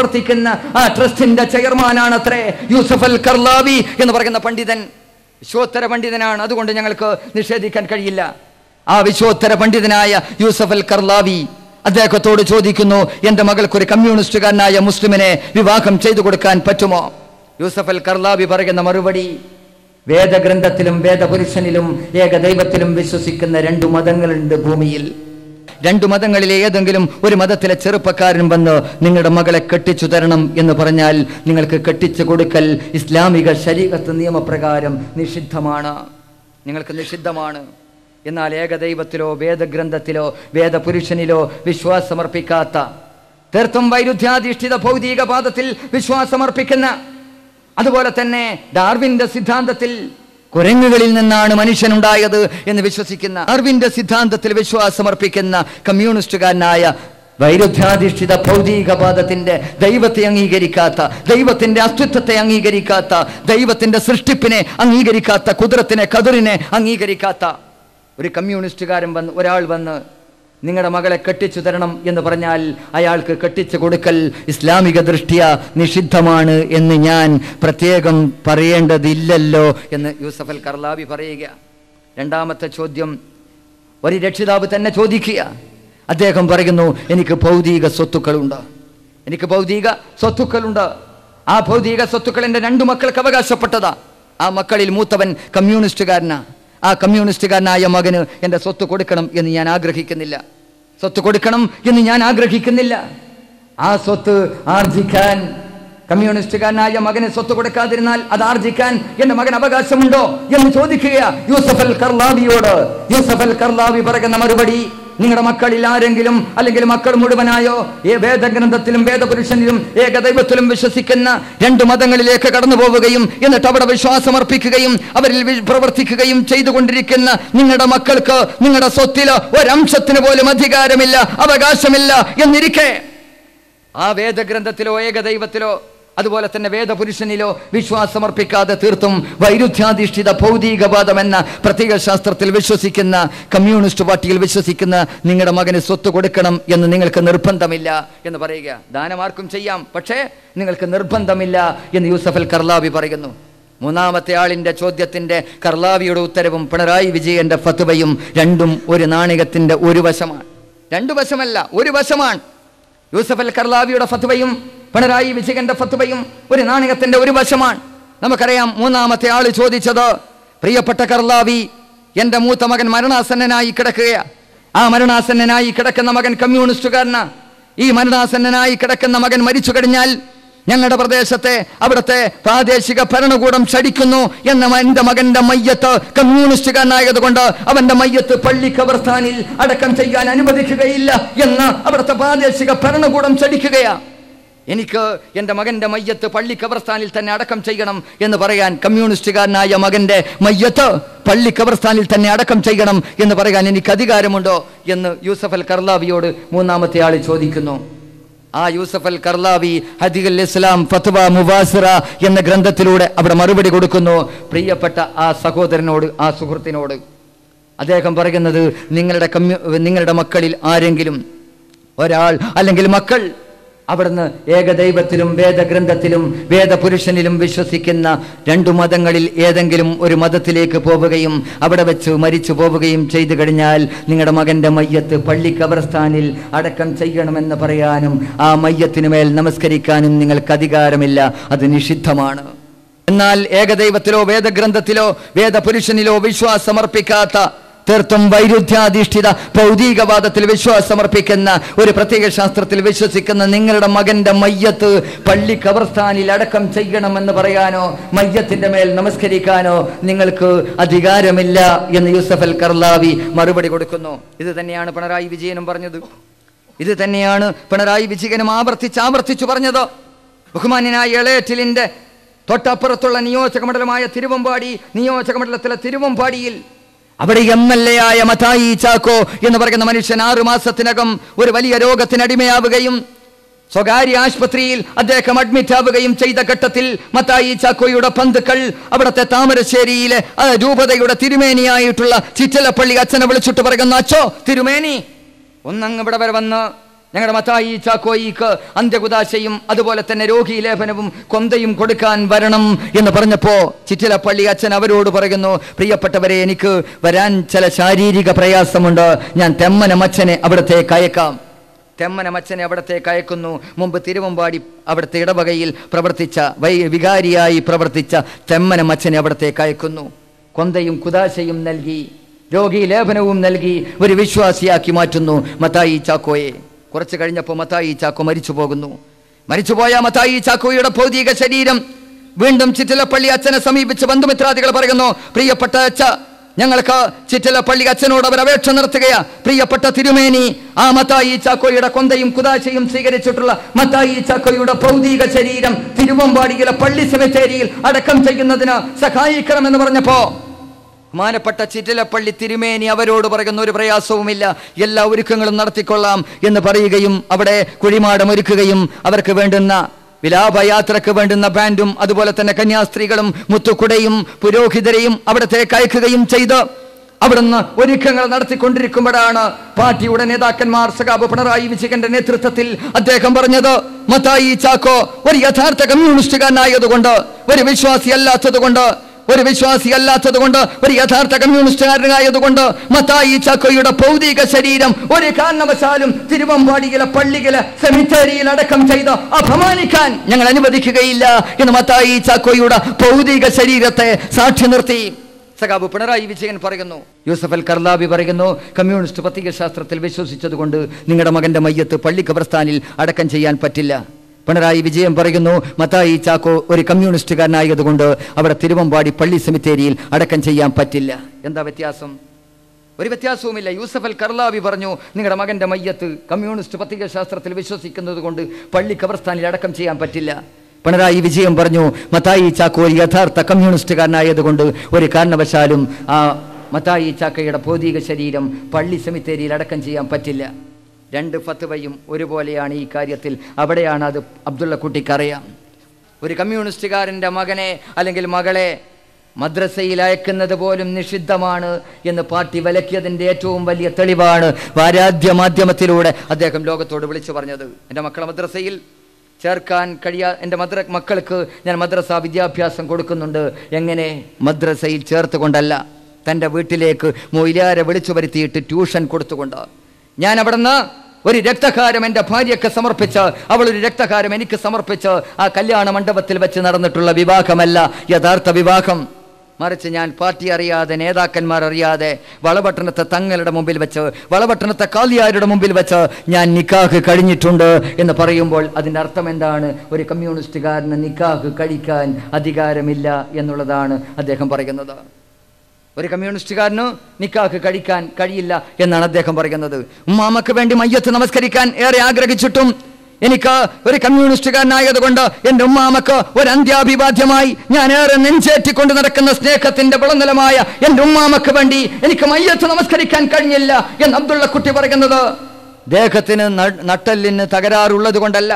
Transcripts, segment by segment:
പ്രവർത്തിക്കുന്ന ആ ട്രസ്റ്റിന്റെ ചെയർമാനാണ് അത്രേ യൂസഫ് അൽ കർലാവി എന്ന് പറയുന്ന പണ്ഡിതൻ. വിശ്വോത്തര പണ്ഡിതനാണ്. അതുകൊണ്ട് ഞങ്ങൾക്ക് നിഷേധിക്കാൻ കഴിയില്ല. ആ വിശ്വോത്തര പണ്ഡിതനായ യൂസഫ് അൽ കർലാവി അദ്ദേഹത്തോട് ചോദിക്കുന്നു എന്റെ മകൾക്കൊരു കമ്മ്യൂണിസ്റ്റുകാരനായ മുസ്ലിമിനെ വിവാഹം ചെയ്തു കൊടുക്കാൻ പറ്റുമോ? യൂസഫ് അൽ കർലാവി പറയുന്ന മറുപടി വേദഗ്രന്ഥത്തിലും വേദപുരുഷനിലും ഏകദൈവത്തിലും വിശ്വസിക്കുന്ന രണ്ടു മതങ്ങളുണ്ട് ഭൂമിയിൽ. രണ്ടു മതങ്ങളിലെ ഏതെങ്കിലും ഒരു മതത്തിലെ ചെറുപ്പക്കാരൻ വന്ന് നിങ്ങളുടെ മകളെ കെട്ടിച്ചു തരണം എന്ന് പറഞ്ഞാൽ നിങ്ങൾക്ക് കെട്ടിച്ചു കൊടുക്കൽ ഇസ്ലാമിക ശരീരത്ത് നിയമപ്രകാരം നിഷിദ്ധമാണ്. നിങ്ങൾക്ക് നിഷിദ്ധമാണ്. എന്നാൽ ഏകദൈവത്തിലോ വേദഗ്രന്ഥത്തിലോ വേദപുരുഷനിലോ വിശ്വാസമർപ്പിക്കാത്ത തീർത്തും വൈരുദ്ധ്യാധിഷ്ഠിത ഭൗതിക പാദത്തിൽ വിശ്വാസമർപ്പിക്കുന്ന അതുപോലെ തന്നെ ഡാർവിന്റെ സിദ്ധാന്തത്തിൽ കുരങ്ങുകളിൽ നിന്നാണ് മനുഷ്യനുണ്ടായത് എന്ന് വിശ്വസിക്കുന്ന അറിവിന്റെ സിദ്ധാന്തത്തിൽ വിശ്വാസമർപ്പിക്കുന്ന കമ്മ്യൂണിസ്റ്റുകാരനായ വൈരുദ്ധ്യാധിഷ്ഠിത ഭൗതികവാദത്തിന്റെ ദൈവത്തെ അംഗീകരിക്കാത്ത ദൈവത്തിന്റെ അസ്തിത്വത്തെ അംഗീകരിക്കാത്ത ദൈവത്തിന്റെ സൃഷ്ടിപ്പിനെ അംഗീകരിക്കാത്ത കുതിരത്തിനെ കതിറിനെ അംഗീകരിക്കാത്ത ഒരു കമ്മ്യൂണിസ്റ്റുകാരൻ വന്ന് ഒരാൾ വന്ന് നിങ്ങളുടെ മകളെ കെട്ടിച്ചു തരണം എന്ന് പറഞ്ഞാൽ അയാൾക്ക് കെട്ടിച്ചു കൊടുക്കൽ ഇസ്ലാമിക ദൃഷ്ടിയ നിഷിദ്ധമാണ് എന്ന് ഞാൻ പ്രത്യേകം പറയേണ്ടതില്ലല്ലോ എന്ന് യൂസഫൽ കർലാബി പറയുക. രണ്ടാമത്തെ ചോദ്യം ഒരു രക്ഷിതാവ് തന്നെ ചോദിക്കുക. അദ്ദേഹം പറയുന്നു എനിക്ക് ഭൗതിക സ്വത്തുക്കളുണ്ട്. എനിക്ക് ഭൗതിക സ്വത്തുക്കളുണ്ട്. ആ ഭൗതിക സ്വത്തുക്കൾ എന്റെ രണ്ടു മക്കൾക്ക് അവകാശപ്പെട്ടതാ. ആ മക്കളിൽ മൂത്തവൻ കമ്മ്യൂണിസ്റ്റുകാരനാ. ആ കമ്മ്യൂണിസ്റ്റുകാരനായ മകന് എന്റെ സ്വത്ത് കൊടുക്കണം എന്ന് ഞാൻ ആഗ്രഹിക്കുന്നില്ല. സ്വത്ത് കൊടുക്കണം എന്ന് ഞാൻ ആഗ്രഹിക്കുന്നില്ല. ആ സ്വത്ത് ആർജിക്കാൻ കമ്മ്യൂണിസ്റ്റുകാരനായ മകന് സ്വത്ത് കൊടുക്കാതിരുന്നാൽ അത് ആർജിക്കാൻ എന്റെ മകൻ അവകാശമുണ്ടോ എന്ന് ചോദിക്കുക യൂസഫ് അൽ കർലാവിയോട് യൂസഫ് അൽ കർലാവി പറയുന്ന മറുപടി നിങ്ങളുടെ മക്കളിൽ ആരെങ്കിലും അല്ലെങ്കിൽ മക്കൾ മുഴുവനായോ ഏ വേദഗ്രന്ഥത്തിലും വേദപുരുഷനിലും ഏകദൈവത്തിലും വിശ്വസിക്കുന്ന രണ്ട് മതങ്ങളിലേക്ക് കടന്നു പോവുകയും എന്നിട്ട് അവിടെ വിശ്വാസമർപ്പിക്കുകയും അവരിൽ പ്രവർത്തിക്കുകയും ചെയ്തുകൊണ്ടിരിക്കുന്ന നിങ്ങളുടെ മക്കൾക്ക് നിങ്ങളുടെ സ്വത്തിൽ ഒരംശത്തിന് പോലും അധികാരമില്ല അവകാശമില്ല എന്നിരിക്കെ. ആ വേദഗ്രന്ഥത്തിലോ ഏകദൈവത്തിലോ അതുപോലെ തന്നെ വേദപുരുഷനിലോ വിശ്വാസമർപ്പിക്കാതെ തീർത്തും വൈരുദ്ധ്യാധിഷ്ഠിത ഭൗതികവാദം എന്ന പ്രത്യേക ശാസ്ത്രത്തിൽ വിശ്വസിക്കുന്ന കമ്മ്യൂണിസ്റ്റ് പാർട്ടിയിൽ വിശ്വസിക്കുന്ന നിങ്ങളുടെ മകന് സ്വത്ത് കൊടുക്കണം എന്ന് നിങ്ങൾക്ക് നിർബന്ധമില്ല എന്ന് പറയുക. ദാനമാർക്കും ചെയ്യാം പക്ഷേ നിങ്ങൾക്ക് നിർബന്ധമില്ല എന്ന് യൂസഫൽ കർലാവി പറയുന്നു. മൂന്നാമത്തെ ആളിന്റെ ചോദ്യത്തിന്റെ കർലാവിയുടെ ഉത്തരവും പിണറായി വിജയന്റെ ഫത്തുവയും രണ്ടും ഒരു നാണികത്തിന്റെ ഒരു വശമാണ്. രണ്ടു വശമല്ല ഒരു വശമാണ്. യൂസഫ് അൽ കർലാവിയുടെ ഫത്വയും പിണറായി വിജയന്റെ ഫത്വയും ഒരു നാണയത്തിന്റെ ഒരു വശമാണ്. നമുക്കറിയാം മൂന്നാമത്തെ ആൾ ചോദിച്ചത് പ്രിയപ്പെട്ട കർലാവി എന്റെ മൂത്ത മകൻ മരണാസന്നനായി കിടക്കുകയാ. ആ മരണാസന്നനായി കിടക്കുന്ന മകൻ കമ്മ്യൂണിസ്റ്റുകാരനാ. ഈ മരണാസന്നനായി കിടക്കുന്ന മകൻ മരിച്ചു കഴിഞ്ഞാൽ ഞങ്ങളുടെ പ്രദേശത്തെ അവിടുത്തെ പ്രാദേശിക ഭരണകൂടം ശടിക്കുന്നു എന്ന എന്റെ മകന്റെ മയ്യത്ത് കമ്മ്യൂണിസ്റ്റുകാരനായത് കൊണ്ട് അവന്റെ മയ്യത്ത് പള്ളി കവർത്താനിൽ അടക്കം ചെയ്യാൻ അനുവദിക്കുകയില്ല എന്ന് അവിടുത്തെ പ്രാദേശിക ഭരണകൂടം ക്ഷടിക്കുകയാ എനിക്ക് എന്റെ മകന്റെ മയ്യത്ത് പള്ളി ഖബർസ്ഥാനിൽ തന്നെ അടക്കം ചെയ്യണം എന്ന് പറയാൻ കമ്മ്യൂണിസ്റ്റുകാരനായ മകന്റെ മയ്യത്ത് പള്ളി ഖബർസ്ഥാനിൽ തന്നെ അടക്കം ചെയ്യണം എന്ന് പറയാൻ എനിക്ക് അധികാരമുണ്ടോ എന്ന് യൂസഫ് അൽ കർലാവിയോട് മൂന്നാമത്തെ ആൾ ചോദിക്കുന്നു. ആ യൂസഫ് അൽ കർലാവി ഹദിഖൽ ഇസ്ലാം ഫത്വ മുബാസിറ എന്ന ഗ്രന്ഥത്തിലൂടെ അവിടെ മറുപടി കൊടുക്കുന്നു. പ്രിയപ്പെട്ട ആ സഹോദരനോട് ആ സുഹൃത്തിനോട്. അദ്ദേഹം പറയുന്നത് നിങ്ങളുടെ കമ്മ്യൂ നിങ്ങളുടെ മക്കളിൽ ആരെങ്കിലും ഒരാൾ അല്ലെങ്കിൽ മക്കൾ അവിടുന്ന് ഏകദൈവത്തിലും വേദഗ്രന്ഥത്തിലും വേദപുരുഷനിലും വിശ്വസിക്കുന്ന രണ്ടു മതങ്ങളിൽ ഏതെങ്കിലും ഒരു മതത്തിലേക്ക് പോവുകയും അവിടെ വെച്ച് മരിച്ചു പോവുകയും ചെയ്തു കഴിഞ്ഞാൽ നിങ്ങളുടെ മകന്റെ മയ്യത്ത് പള്ളി കബർസ്ഥാനിൽ അടക്കം ചെയ്യണമെന്ന് പറയാനും ആ മയ്യത്തിനു മേൽ നമസ്കരിക്കാനും നിങ്ങൾക്ക് അധികാരമില്ല. അത് നിഷിദ്ധമാണ്. എന്നാൽ ഏകദൈവത്തിലോ വേദഗ്രന്ഥത്തിലോ വേദപുരുഷനിലോ വിശ്വാസമർപ്പിക്കാത്ത തീർത്തും വൈരുദ്ധ്യാധിഷ്ഠിത ഭൗതികവാദത്തിൽ വിശ്വാസമർപ്പിക്കുന്ന ഒരു പ്രത്യേക ശാസ്ത്രത്തിൽ വിശ്വസിക്കുന്ന നിങ്ങളുടെ മകന്റെ മയ്യത്ത് പള്ളി കവർസ്ഥാനിൽ അടക്കം ചെയ്യണമെന്ന് പറയാനോ മയ്യത്തിന്റെ മേൽ നമസ്കരിക്കാനോ നിങ്ങൾക്ക് അധികാരമില്ല എന്ന് യൂസഫ് അൽ കർലാവി മറുപടി കൊടുക്കുന്നു. ഇത് തന്നെയാണ് പിണറായി വിജയനും പറഞ്ഞത്. ഇത് തന്നെയാണ് പിണറായി വിജയനും ആവർത്തിച്ച് ആവർത്തിച്ചു പറഞ്ഞത്. ബഹുമാന്യനായ ഇളയറ്റിലിന്റെ തൊട്ടപ്പുറത്തുള്ള നിയോജക മണ്ഡലമായ തിരുവമ്പാടി നിയോജക മണ്ഡലത്തിലെ തിരുവമ്പാടിയിൽ അവിടെ എം എൽ എ ആയ മതായി ചാക്കോ എന്ന് പറയുന്ന മനുഷ്യൻ ആറു മാസത്തിനകം ഒരു വലിയ രോഗത്തിന് അടിമയാവുകയും സ്വകാര്യ ആശുപത്രിയിൽ അദ്ദേഹം അഡ്മിറ്റ് ആവുകയും ചെയ്ത ഘട്ടത്തിൽ മത്തായി ചാക്കോയുടെ ബന്ധുക്കൾ അവിടുത്തെ താമരശ്ശേരിയിലെ രൂപതയുടെ തിരുമേനിയായിട്ടുള്ള ചിറ്റലപ്പള്ളി അച്ഛനെ വിളിച്ചിട്ട് പറയുന്ന അച്ഛോ തിരുമേനി ഒന്നങ്ങ് ഇവിടെ വരെ വന്ന് ഞങ്ങളുടെ മത്തായി ചാക്കോയിക്ക് അന്ത്യകുദാശയും അതുപോലെ തന്നെ രോഗി ലേപനവും കൊന്തയും കൊടുക്കാൻ വരണം എന്ന് പറഞ്ഞപ്പോ ചിറ്റിലപ്പള്ളി അച്ഛൻ അവരോട് പറയുന്നു പ്രിയപ്പെട്ടവരെ എനിക്ക് വരാൻ ചില ശാരീരിക പ്രയാസമുണ്ട്. ഞാൻ തെമ്മനമച്ഛനെ കയക്കാം തെമ്മന തെമ്മനമച്ഛനെ അവിടത്തെ കയക്കുന്നു മുമ്പ് തിരുവമ്പാടി അവിടുത്തെ ഇടവകയിൽ പ്രവർത്തിച്ച വൈ വികാരിയായി പ്രവർത്തിച്ച തെമ്മന തെമ്മനമച്ഛനെ അവിടത്തെ കയക്കുന്നു കൊന്തയും കുദാശയും നൽകി രോഗി ലേപനവും നൽകി ഒരു വിശ്വാസിയാക്കി മാറ്റുന്നു മത്തായി ചാക്കോയെ. കുറച്ച് കഴിഞ്ഞപ്പോൾ മത്തായി ചാക്കോ മരിച്ചു പോകുന്നു. മരിച്ചുപോയ മത്തായി ചാക്കോയുടെ ഭൗതിക ശരീരം വീണ്ടും ചിറ്റിലപ്പള്ളി അച്ഛനെ സമീപിച്ച് ബന്ധുമിത്രാദികൾ പറയുന്നു പ്രിയപ്പെട്ട അച്ഛ ഞങ്ങൾക്ക് ചിറ്റിലപ്പള്ളി അച്ഛനോട് അവർ അപേക്ഷ നടത്തുകയാ. പ്രിയപ്പെട്ട തിരുമേനി ആ മത്തായി ചാക്കോയുടെ കൊന്തയും കുതാശയും സ്വീകരിച്ചിട്ടുള്ള മത്തായി ചാക്കോയുടെ ഭൗതിക ശരീരം തിരുവമ്പാടിയിലെ പള്ളി സെമിത്തേരിയിൽ അടക്കം ചെയ്യുന്നതിന് സഹായിക്കണമെന്ന് പറഞ്ഞപ്പോ ബഹുമാനപ്പെട്ട ചിറ്റിലപ്പള്ളി തിരുമേനി അവരോട് പറയുന്ന ഒരു പ്രയാസവുമില്ല. എല്ലാ ഒരുക്കങ്ങളും നടത്തിക്കൊള്ളാം എന്ന് പറയുകയും അവിടെ കുഴിമാടം ഒരുക്കുകയും അവർക്ക് വേണ്ടുന്ന വിലാപയാത്രക്ക് വേണ്ടുന്ന ബാൻഡും അതുപോലെ തന്നെ കന്യാസ്ത്രീകളും മുത്തുക്കുടയും പുരോഹിതരെയും അവിടത്തേക്ക് അയക്കുകയും ചെയ്ത് അവിടുന്ന് ഒരുക്കങ്ങൾ നടത്തിക്കൊണ്ടിരിക്കുമ്പോഴാണ് പാർട്ടിയുടെ നേതാക്കന്മാർ സഖാബ് പിണറായി വിജയന്റെ നേതൃത്വത്തിൽ അദ്ദേഹം പറഞ്ഞത് മത്തായി ചാക്കോ ഒരു യഥാർത്ഥ കമ്മ്യൂണിസ്റ്റുകാരനായതുകൊണ്ട് ഒരു വിശ്വാസി അല്ലാത്തതുകൊണ്ട് ഒരു വിശ്വാസി അല്ലാത്തത് കൊണ്ട് ഒരു യഥാർത്ഥ കമ്മ്യൂണിസ്റ്റുകാരനായതുകൊണ്ട് മത്തായി ചാക്കോയുടെ ഭൗതിക ശരീരം ഒരു കാരണവശാലും തിരുവമ്പാടിയിലെ പള്ളികളെ സെമിത്തേരിയിൽ അടക്കം ചെയ്ത് അപമാനിക്കാൻ ഞങ്ങൾ അനുവദിക്കുകയില്ല എന്ന് മത്തായി ചാക്കോയുടെ ഭൗതിക ശരീരത്തെ സാക്ഷി നിർത്തി. സഖാബ് പിണറായി വിജയൻ പറയുന്നു. യൂസഫ് അൽ കർലാബി പറയുന്നു കമ്മ്യൂണിസ്റ്റ് പത്രിക ശാസ്ത്രത്തിൽ വിശ്വസിച്ചതുകൊണ്ട് നിങ്ങളുടെ മകന്റെ മയ്യത്ത് പള്ളി ഖബർസ്ഥാനിൽ അടക്കം ചെയ്യാൻ പറ്റില്ല. പിണറായി വിജയൻ പറയുന്നു മത്തായി ചാക്കോ ഒരു കമ്മ്യൂണിസ്റ്റുകാരനായതുകൊണ്ട് അവിടെ തിരുവമ്പാടി പള്ളി സെമിത്തേരിയിൽ അടക്കം ചെയ്യാൻ പറ്റില്ല. എന്താ വ്യത്യാസം? ഒരു വ്യത്യാസവുമില്ല. യൂസഫ് അൽ കർലാവി പറഞ്ഞു നിങ്ങളുടെ മകന്റെ മയ്യത്ത് കമ്മ്യൂണിസ്റ്റ് പത്രിക ശാസ്ത്രത്തിൽ വിശ്വസിക്കുന്നത് കൊണ്ട് പള്ളി ഖബർസ്ഥാനിൽ അടക്കം ചെയ്യാൻ പറ്റില്ല. പിണറായി വിജയൻ പറഞ്ഞു മത്തായി ചാക്കോ ഒരു യഥാർത്ഥ കമ്മ്യൂണിസ്റ്റുകാരനായതുകൊണ്ട് ഒരു കാരണവശാലും ആ മത്തായി ചാക്കയുടെ ഭൗതിക ശരീരം പള്ളി സെമിത്തേരിയിൽ അടക്കം ചെയ്യാൻ പറ്റില്ല. രണ്ട് ഫത്വയും ഒരുപോലെയാണ് ഈ കാര്യത്തിൽ. അവിടെയാണ് അത് അബ്ദുള്ള കുട്ടിക്കറിയാം ഒരു കമ്മ്യൂണിസ്റ്റുകാരന്റെ മകനെ അല്ലെങ്കിൽ മകളെ മദ്രസയിൽ അയക്കുന്നത് പോലും നിഷിദ്ധമാണ് എന്ന് പാർട്ടി വിലക്കിയതിന്റെ ഏറ്റവും വലിയ തെളിവാണ് വാരാധ്യ മാധ്യമത്തിലൂടെ അദ്ദേഹം ലോകത്തോട് വിളിച്ചു പറഞ്ഞത്. എന്റെ മക്കളെ മദ്രസയിൽ ചേർക്കാൻ കഴിയാ എന്റെ മദ്ര മക്കൾക്ക് ഞാൻ മദ്രസ വിദ്യാഭ്യാസം കൊടുക്കുന്നുണ്ട്. എങ്ങനെ? മദ്രസയിൽ ചേർത്തുകൊണ്ടല്ല. തന്റെ വീട്ടിലേക്ക് മൊയിലാരെ വിളിച്ചു വരുത്തിയിട്ട് ട്യൂഷൻ കൊടുത്തുകൊണ്ട്. ഞാൻ അവിടുന്ന് ഒരു രക്തകാരം എന്റെ ഭാര്യയ്ക്ക് സമർപ്പിച്ച് അവൾ ഒരു രക്തകാരം എനിക്ക് സമർപ്പിച്ച് ആ കല്യാണ മണ്ഡപത്തിൽ വെച്ച് നടന്നിട്ടുള്ള വിവാഹമല്ല യഥാർത്ഥ വിവാഹം. മറിച്ച് ഞാൻ പാർട്ടി അറിയാതെ നേതാക്കന്മാർ അറിയാതെ വളപട്ടണത്തെ തങ്ങളുടെ മുമ്പിൽ വെച്ച് വളപട്ടണത്തെ കാലിയാരുടെ മുമ്പിൽ വെച്ച് ഞാൻ നിക്കാഹ് കഴിഞ്ഞിട്ടുണ്ട് എന്ന് പറയുമ്പോൾ അതിന്റെ അർത്ഥം എന്താണ്? ഒരു കമ്മ്യൂണിസ്റ്റുകാരന് നിക്കാഹ് കഴിക്കാൻ അധികാരമില്ല എന്നുള്ളതാണ് അദ്ദേഹം പറയുന്നത്. ഒരു കമ്മ്യൂണിസ്റ്റുകാരന് നിക്കാക്ക് കഴിക്കാൻ കഴിയില്ല എന്നാണ് അദ്ദേഹം പറയുന്നത്. ഉമ്മാമക്ക് വേണ്ടി മയ്യത്ത് നമസ്കരിക്കാൻ ഏറെ ആഗ്രഹിച്ചിട്ടും എനിക്ക് ഒരു കമ്മ്യൂണിസ്റ്റുകാരനായതുകൊണ്ട് എന്റെ ഉമ്മാമക്ക് ഒരു അന്ത്യാഭിവാദ്യമായി ഞാൻ ഏറെ നെഞ്ചേറ്റിക്കൊണ്ട് നടക്കുന്ന സ്നേഹത്തിന്റെ വിളനിലമായ എന്റെ ഉമ്മാമക്ക് വേണ്ടി എനിക്ക് മയ്യത്ത് നമസ്കരിക്കാൻ കഴിഞ്ഞില്ല എന്ന് അബ്ദുള്ള കുട്ടി പറയുന്നത്. ദേഹത്തിന് നട്ടെല്ലിന് തകരാറുള്ളത് കൊണ്ടല്ല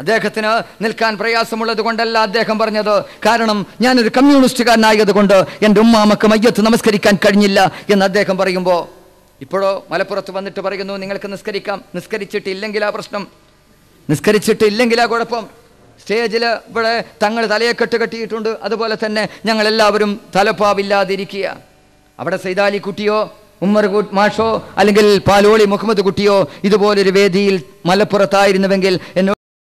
അദ്ദേഹത്തിന് നിൽക്കാൻ പ്രയാസമുള്ളത് കൊണ്ടല്ല അദ്ദേഹം പറഞ്ഞത്. കാരണം ഞാനൊരു കമ്മ്യൂണിസ്റ്റുകാരനായതുകൊണ്ട് എന്റെ ഉമ്മാമക്ക് മയ്യത്ത് നമസ്കരിക്കാൻ കഴിഞ്ഞില്ല എന്ന് അദ്ദേഹം പറയുമ്പോൾ ഇപ്പോഴോ മലപ്പുറത്ത് വന്നിട്ട് പറയുന്നു നിങ്ങൾക്ക് നിസ്കരിക്കാം. നിസ്കരിച്ചിട്ടില്ലെങ്കിൽ ആ പ്രശ്നം. നിസ്കരിച്ചിട്ടില്ലെങ്കിൽ ആ കുഴപ്പം. സ്റ്റേജിൽ ഇവിടെ തങ്ങൾ തലയെ കെട്ട് കെട്ടിയിട്ടുണ്ട്. അതുപോലെ തന്നെ ഞങ്ങളെല്ലാവരും തലപ്പാവില്ലാതിരിക്കുക. അവിടെ സൈതാലി കുട്ടിയോ ഉമ്മർ മാഷോ അല്ലെങ്കിൽ പാലോളി മുഹമ്മദ് കുട്ടിയോ ഇതുപോലൊരു വേദിയിൽ മലപ്പുറത്തായിരുന്നുവെങ്കിൽ എന്നോട്